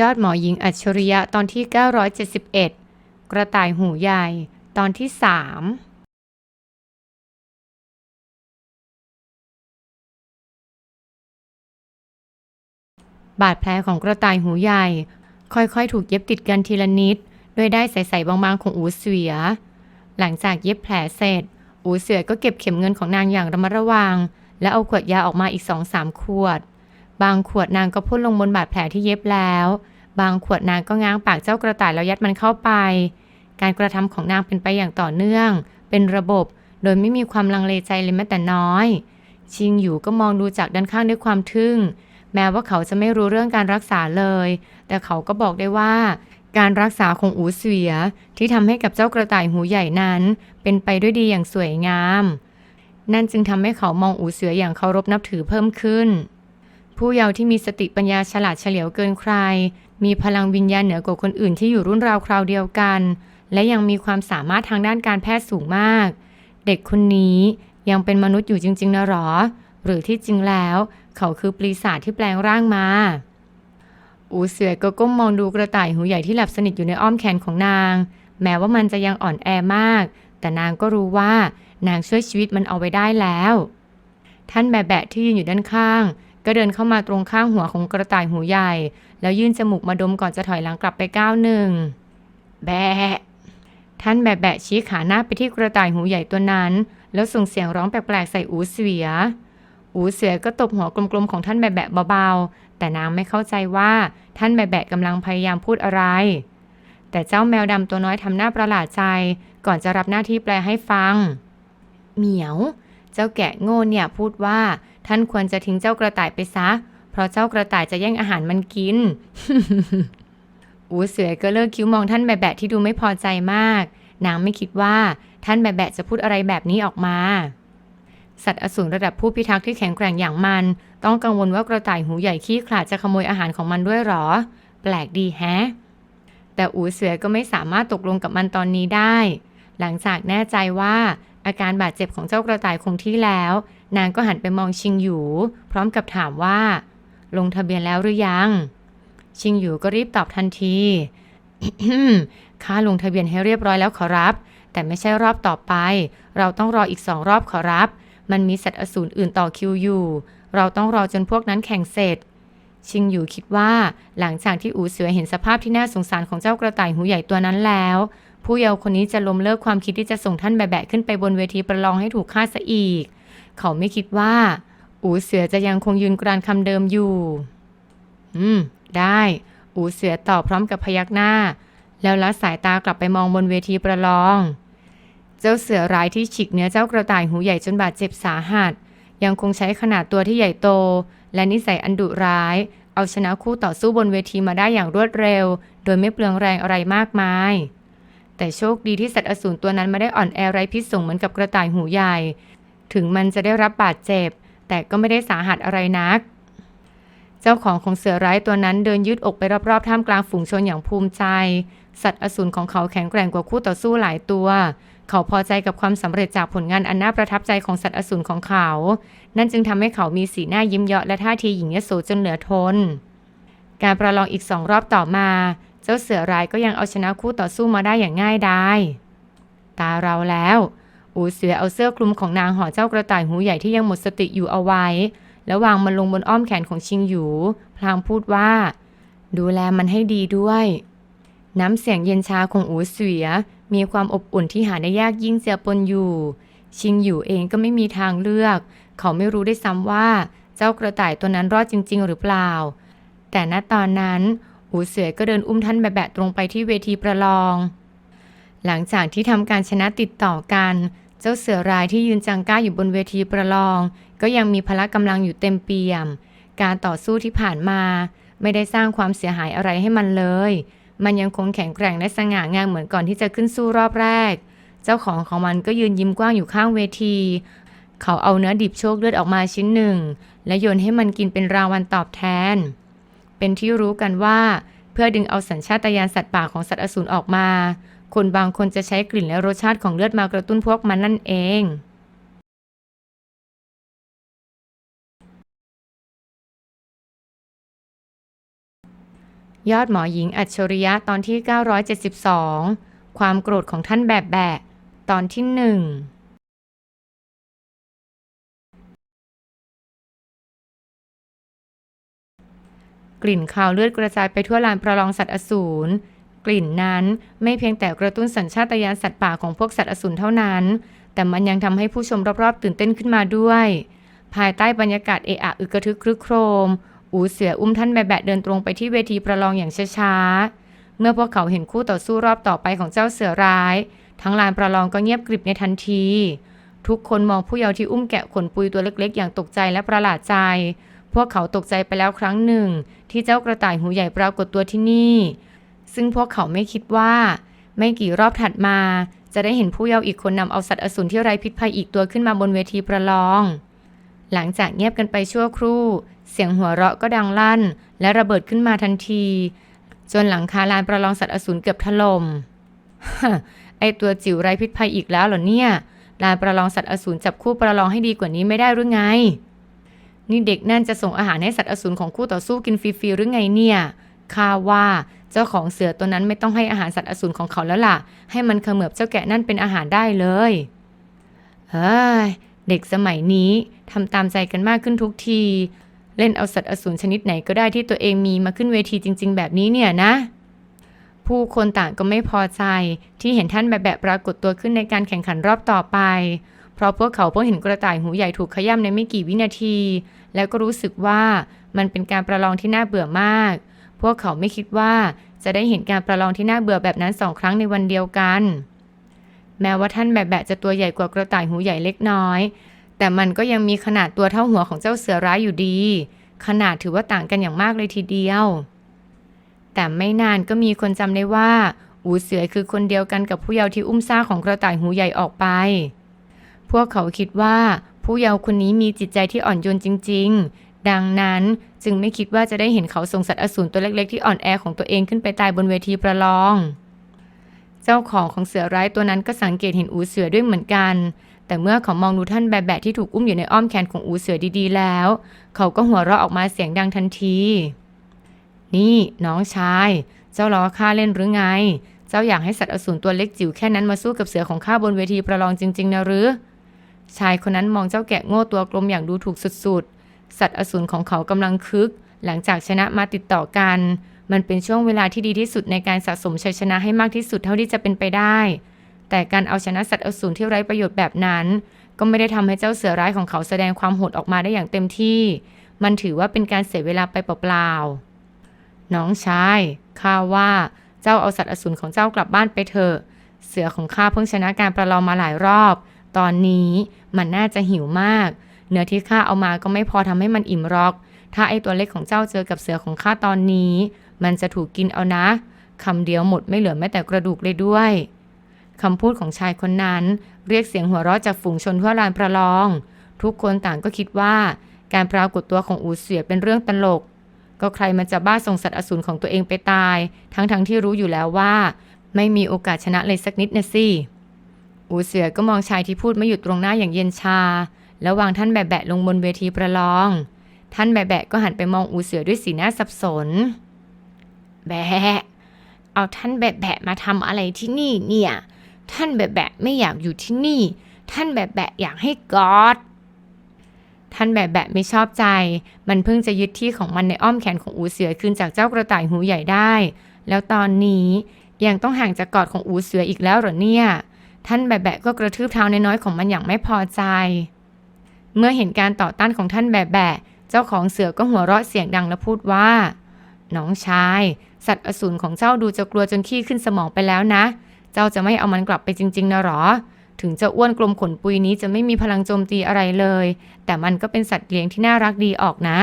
ยอดหมอหญิงอัจฉริยะตอนที่ 971 กระต่ายหูใหญ่ตอนที่ 3บาดแผลของกระต่ายหูใหญ่ ค่อยๆ ถูกเย็บติดกันทีละนิด ด้วยได้ใสๆบางๆของอูเสือ หลังจากเย็บแผลเสร็จ อูเสือก็เก็บเข็มเงินของนางอย่างระมัดระวัง และเอาขวดยาออกมาอีกสองสามขวด บางขวดนางก็พ่นลงบนบาดแผลที่เย็บแล้ว บางขวดนางก็ง้างปากเจ้ากระต่ายแล้วยัดมันเข้าไป การกระทำของนางเป็นไปอย่างต่อเนื่อง เป็นระบบ โดยไม่มีความลังเลใจเลยแม้แต่น้อย ชิงอยู่ก็มองดูจากด้านข้างด้วยความทึ่ง แม้ว่าเขาจะไม่รู้เรื่องการรักษาเลย แต่เขาก็บอกได้ว่า การรักษาของอูเสวียที่ทำให้กับเจ้ากระต่ายหูใหญ่นั้น เป็นไปด้วยดีอย่างสวยงาม นั่นจึงทำให้เขามองอูเสืออย่างเคารพนับถือเพิ่มขึ้น ผู้เยาว์ที่มีสติปัญญาฉลาดเฉลียวเกินใคร มีพลังวิญญาณเหนือกว่าคนอื่นที่อยู่รุ่นราวคราวเดียวกัน และยังมีความสามารถทางด้านการแพทย์สูงมาก เด็กคนนี้ยังเป็นมนุษย์อยู่จริง ๆนะหรอ หรือที่จริงแล้ว เขาคือปีศาจที่แปลงร่างมาอูเสือก็ก้มมองดูกระต่ายหูใหญ่ที่หลับสนิทอยู่ในอ้อมแขนของนาง แม้ว่ามันจะยังอ่อนแอมาก แต่นางก็รู้ว่านางช่วยชีวิตมันเอาไว้ได้แล้ว ท่านแบะแบะที่ยืนอยู่ด้านข้าง ก็เดินเข้ามาตรงข้างหัวของกระต่ายหูใหญ่ แล้วยื่นจมูกมาดมก่อนจะถอยหลังกลับไปก้าวหนึ่ง แบะ ท่านแบะแบะชี้ขาหน้าไปที่กระต่ายหูใหญ่ตัวนั้น แล้วส่งเสียงร้องแปลกๆใส่อูเสืออูเสือก็ตบหัวกลมๆของท่านแบะแบะเบาๆ แต่นางไม่เข้าใจว่าท่านแบะแบะกำลังพยายามพูดอะไร แต่เจ้าแมวดำตัวน้อยทำหน้าประหลาดใจ ก่อนจะรับหน้าที่แปลให้ฟัง เหมียว เจ้าแกะโง่เนี่ยพูดว่า ท่านควรจะทิ้งเจ้ากระต่ายไปซะ เพราะเจ้ากระต่ายจะแย่งอาหารมันกิน อูเสือก็เลิกคิ้วมองท่านแบะแบะที่ดูไม่พอใจมาก นางไม่คิดว่าท่านแบะแบะจะพูดอะไรแบบนี้ออกมา สัตว์อสูรระดับผู้พิทักษ์ที่แข็งแกร่งอย่างมัน ต้องกังวลว่ากระต่ายหูใหญ่ขี้ขลาดจะขโมยอาหารของมันด้วยหรอ แปลกดีแฮะ แต่อูเสือก็ไม่สามารถตกลงกับมันตอนนี้ได้ หลังจากแน่ใจว่า อาการบาดเจ็บของเจ้ากระต่ายคงที่แล้ว นางก็หันไปมองชิงหยู พร้อมกับถามว่า ลงทะเบียนแล้วหรือยัง ชิงหยูก็รีบตอบทันทีข้าลงทะเบียนให้เรียบร้อยแล้วขอรับ แต่ไม่ใช่รอบต่อไป เราต้องรออีกสองรอบขอรับ มันมีสัตว์อสูรอื่นต่อคิวอยู่ เราต้องรอจนพวกนั้นแข่งเสร็จ ชิงหยูคิดว่า หลังจากที่อูเสือเห็นสภาพที่น่าสงสารของเจ้ากระต่ายหูใหญ่ตัวนั้นแล้ว ผู้เยาว์คนนี้จะล้มเลิกความคิดที่จะส่งท่านแบะขึ้นไปบนเวทีประลองให้ถูกฆ่าซะอีก เขาไม่คิดว่า อูเสือจะยังคงยืนกรานคำเดิมอยู่ อืม ได้ อูเสือตอบพร้อมกับพยักหน้า แล้วละสายตากลับไปมองบนเวทีประลอง เจ้าเสือร้ายที่ฉีกเนื้อเจ้ากระต่ายหูใหญ่จนบาดเจ็บสาหัส ยังคงใช้ขนาดตัวที่ใหญ่โต และนิสัยอันดุร้าย เอาชนะคู่ต่อสู้บนเวทีมาได้อย่างรวดเร็ว โดยไม่เปลืองแรงอะไรมากมาย แต่โชคดีที่สัตว์อสูรตัวนั้นไม่ได้อ่อนแอไร้พิษสงเหมือนกับกระต่ายหูใหญ่ ถึงมันจะได้รับบาดเจ็บ แต่ก็ไม่ได้สาหัสอะไรนัก เจ้าของของเสือร้ายตัวนั้นเดินยืดอกไปรอบๆท่ามกลางฝูงชนอย่างภูมิใจ สัตว์อสูรของเขาแข็งแกร่งกว่าคู่ต่อสู้หลายตัว เขาพอใจกับความสำเร็จจากผลงานอันน่าประทับใจของสัตว์อสูรของเขา นั่นจึงทำให้เขามีสีหน้ายิ้มเยาะและท่าทีหญิงยโสจนเหลือทนการประลองอีกสองรอบต่อมา จ้าเสือร้ายก็ยังเอาชนะคู่ต่อสู้มาได้อย่างง่ายดายตาเราแล้ว อูเสือเอาเสื้อคลุมของนางห่อเจ้ากระต่ายหูใหญ่ที่ยังหมดสติอยู่เอาไว้ แล้ววางมันลงบนอ้อมแขนของชิงหยู พลางพูดว่า ดูแลมันให้ดีด้วย น้ำเสียงเย็นชาของอูเสือมีความอบอุ่นที่หาได้ยากยิ่งเจือปนอยู่ ชิงหยูเองก็ไม่มีทางเลือก เขาไม่รู้ได้ซ้ำว่า เจ้ากระต่ายตัวนั้นรอดจริง ๆ หรือเปล่า แต่ณตอนนั้น อูเสือก็เดินอุ้มท่านแบะๆตรงไปที่เวทีประลอง หลังจากที่ทำการชนะติดต่อกัน เจ้าเสือรายที่ยืนจังก้าอยู่บนเวทีประลอง ก็ยังมีพละกำลังอยู่เต็มเปี่ยม การต่อสู้ที่ผ่านมา ไม่ได้สร้างความเสียหายอะไรให้มันเลย มันยังคงแข็งแกร่งและสง่างามเหมือนก่อนที่จะขึ้นสู้รอบแรก เจ้าของของมันก็ยืนยิ้มกว้างอยู่ข้างเวที เขาเอาเนื้อดิบโชคเลือดออกมาชิ้นหนึ่ง และโยนให้มันกินเป็นรางวัลตอบแทน เป็นที่รู้กันว่า เพื่อดึงเอาสัญชาตญาณสัตว์ป่าของสัตว์อสูรออกมา คนบางคนจะใช้กลิ่นและรสชาติของเลือดมากระตุ้นพวกมันนั่นเองยอดหมอหญิงอัจฉริยะตอนที่ 972 ความโกรธของท่านแบบแบะ ตอนที่หนึ่ง กลิ่นคาวเลือดกระจายไปทั่วลานประลองสัตว์อสูรกลิ่นนั้นไม่เพียงแต่กระตุ้นสัญชาตญาณสัตว์ป่าของพวกสัตว์อสูรเท่านั้น แต่มันยังทำให้ผู้ชมรอบๆ ตื่นเต้นขึ้นมาด้วย ภายใต้บรรยากาศเอะอะอึกระทึกครึกโครม อูเสืออุ้มท่านแบะแบะเดินตรงไปที่เวทีประลองอย่างช้าๆ เมื่อพวกเขาเห็นคู่ต่อสู้รอบต่อไปของเจ้าเสือร้าย ทั้งลานประลองก็เงียบกริบในทันที ทุกคนมองผู้เยาว์ที่อุ้มแกะขนปุยตัวเล็กๆ อย่างตกใจและประหลาดใจ วกเขาตกใจไปแล้วครั้งหนึ่ง ที่เจ้ากระต่ายหูใหญ่ปรากฏตัวที่นี่ ซึ่งพวกเขาไม่คิดว่า ไม่กี่รอบถัดมา จะได้เห็นผู้เยาว์อีกคนนำเอาสัตว์อสูรที่ไร้พิษภัยอีกตัวขึ้นมาบนเวทีประลอง หลังจากเงียบกันไปชั่วครู่ เสียงหัวเราะก็ดังลั่น และระเบิดขึ้นมาทันที จนหลังคาลานประลองสัตว์อสูรเกือบถล่มไอตัวจิ๋วไร้พิษภัยอีกแล้วเหรอเนี่ยลานประลองสัตว์อสูรจับคู่ประลองให้ดีกว่านี้ไม่ได้หรือไง นี่เด็กนั่นจะส่งอาหารให้สัตว์อสูรของคู่ต่อสู้กินฟรีๆหรือไงเนี่ยข้าว่าเจ้าของเสือตัวนั้นไม่ต้องให้อาหารสัตว์อสูรของเขาแล้วล่ะ ให้มันเขมือบเจ้าแกะนั่นเป็นอาหารได้เลยเฮ้ยเด็กสมัยนี้ทำตามใจกันมากขึ้นทุกที เล่นเอาสัตว์อสูรชนิดไหนก็ได้ที่ตัวเองมีมาขึ้นเวทีจริง ๆ แบบนี้เนี่ยนะ ผู้คนต่างก็ไม่พอใจที่เห็นท่านแบบแบบปรากฏตัวขึ้นในการแข่งขันรอบต่อไป เพราะพวกเขาเพิ่งเห็นกระต่ายหูใหญ่ถูกขย้ำในไม่กี่วินาที แล้วก็รู้สึกว่ามันเป็นการประลองที่น่าเบื่อมาก พวกเขาไม่คิดว่าจะได้เห็นการประลองที่น่าเบื่อแบบนั้นสองครั้งในวันเดียวกัน แม้ว่าท่านแบบแบบจะตัวใหญ่กว่ากระต่ายหูใหญ่เล็กน้อย แต่มันก็ยังมีขนาดตัวเท่าหัวของเจ้าเสือร้ายอยู่ดี ขนาดถือว่าต่างกันอย่างมากเลยทีเดียว แต่ไม่นานก็มีคนจำได้ว่า อูเสือคือคนเดียวกันกับผู้เยาว์ที่อุ้มซ่าของกระต่ายหูใหญ่ออกไป พวกเขาคิดว่า ผู้เยาว์คนนี้มีจิตใจที่อ่อนโยนจริง ๆ ดังนั้นจึงไม่คิดว่าจะได้เห็นเขาส่งสัตว์อสูรตัวเล็กๆ ที่อ่อนแอของตัวเองขึ้นไปตายบนเวทีประลอง เจ้าของของเสือร้ายตัวนั้นก็สังเกตเห็นอูเสือด้วยเหมือนกัน แต่เมื่อเขามองดูท่านแบบแบะที่ถูกอุ้มอยู่ในอ้อมแขนของอูเสือดีๆ แล้ว เขาก็หัวเราะออกมาเสียงดังทันที นี่น้องชาย เจ้าล้อข้าเล่นหรือไง เจ้าอยากให้สัตว์อสูรตัวเล็กจิ๋วแค่นั้นมาสู้กับเสือของข้าบนเวทีประลองจริงๆนะหรือ ชายคนนั้นมองเจ้าแกะโง่ตัวกลมอย่างดูถูกสุดๆ สัตว์อสูรของเขากำลังคึก หลังจากชนะมาติดต่อกัน มันเป็นช่วงเวลาที่ดีที่สุดในการสะสมชัยชนะให้มากที่สุดเท่าที่จะเป็นไปได้ แต่การเอาชนะสัตว์อสูรที่ไร้ประโยชน์แบบนั้น ก็ไม่ได้ทำให้เจ้าเสือร้ายของเขาแสดงความโหดออกมาได้อย่างเต็มที่ มันถือว่าเป็นการเสียเวลาไปเปล่าๆน้องชายข้าว่าเจ้าเอาสัตว์อสูรของเจ้ากลับบ้านไปเถอะเสือของข้าเพิ่งชนะการประลองมาหลายรอบ ตอนนี้มันน่าจะหิวมาก เนื้อที่ข้าเอามาก็ไม่พอทำให้มันอิ่มหรอก ถ้าไอตัวเล็กของเจ้าเจอกับเสือของข้าตอนนี้ มันจะถูกกินเอานะคำเดียวหมดไม่เหลือแม้แต่กระดูกเลยด้วยคำพูดของชายคนนั้น เรียกเสียงหัวเราะจากฝูงชนทั่วลานประลอง ทุกคนต่างก็คิดว่า การปรากฏตัวของอูเสือเป็นเรื่องตลก ก็ใครมันจะบ้าส่งสัตว์อสูรของตัวเองไปตาย ทั้งๆทที่รู้อยู่แล้วว่า ไม่มีโอกาสชนะเลยสักนิดนะสิ อูเสือก็มองชายที่พูดไม่หยุดตรงหน้าอย่างเย็นชา แล้ววางท่านแบะแบะลงบนเวทีประลอง ท่านแบะแบะก็หันไปมองอูเสือด้วยสีหน้าสับสน แบะ เอาท่านแบะแบะมาทำอะไรที่นี่เนี่ย ท่านแบะแบะไม่อยากอยู่ที่นี่ ท่านแบะแบะอยากให้กอดท่านแบะแบะไม่ชอบใจ มันเพิ่งจะยึดที่ของมันในอ้อมแขนของอูเสือคืนจากเจ้ากระต่ายหูใหญ่ได้ แล้วตอนนี้ยังต้องห่างจากกอดของอูเสืออีกแล้วหรอเนี่ย ท่านแบะแบะก็กระทืบเท้าน้อยๆของมันอย่างไม่พอใจ เมื่อเห็นการต่อต้านของท่านแบะแบะ เจ้าของเสือก็หัวเราะเสียงดังและพูดว่า น้องชาย สัตว์อสูรของเจ้าดูจะกลัวจนขี้ขึ้นสมองไปแล้วนะ เจ้าจะไม่เอามันกลับไปจริงๆนะหรอ ถึงจะอ้วนกลมขนปุยนี้จะไม่มีพลังโจมตีอะไรเลย แต่มันก็เป็นสัตว์เลี้ยงที่น่ารักดีออกนะ